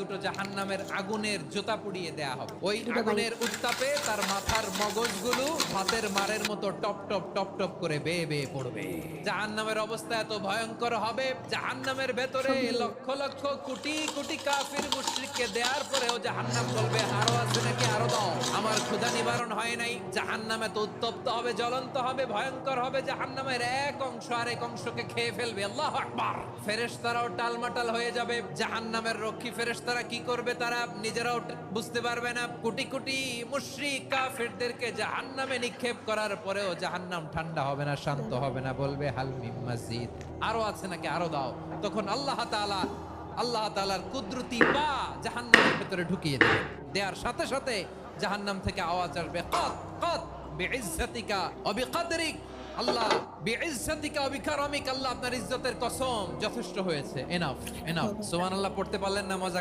দুটো জাহান্নামের আগুনের জোতা পুড়িয়ে দেয়া হবে। ওই আগুনের উত্তাপে তার মাথার মগজগুলো ভাতের মারের মতো টপ টপ টপ টপ করে বেয়ে বেয়ে পড়বে। জাহান্নামের অবস্থা এত ভয়ঙ্কর হবে জাহান্নামের ভেতরে লক্ষ লক্ষ কোটি কোটি কাফির মুশরিককে দেওয়ার পরেও জাহান্নাম বলবে আরও আছে নাকি? আরও দাও। আমার ক্ষুধা নিবারণ হয় নাই। জাহান্নামে তো উত্তপ্ত হবে জ্বলন্ত হবে ভয়ঙ্কর হবে জাহান্নামের এক অংশ আর এক অংশকে খেয়ে ফেলবে। আল্লাহ আকবার। ফেরেশতারাও টালমাটাল হয়ে যাবে। জাহান্নামের রক্ষী ফেরেশতারা কি করবে তারা নিজেরাও বুঝতে পারবে না। কোটি কোটি মুশরিক কাফিরদেরকে জাহান্নামে নিক্ষেপ করার পরেও জাহান্নাম ঠান্ডা হবে না শান্ত হবে না বলবে হালমিম মসজিদ। আরও আছে নাকি? আরও দাও। তখন আল্লাহ তাআলা আল্লাহ তাআলার কুদরতি পা জাহান্নামের ভেতরে ঢুকিয়ে দেবে দেওয়ার সাথে সাথে জাহান্নাম থেকে আওয়াজ আসবে কত কত বিইজ্জাতিকা ওয়া বিকদরিক আল্লাহ বিইজ্জাতিকা ওয়া বিকারামিক আল্লাহ আপনার ইজ্জতের কসম যথেষ্ট হয়েছে। এনাফ এনাফ সুবহানাল্লাহ পড়তে পারলেন না মজা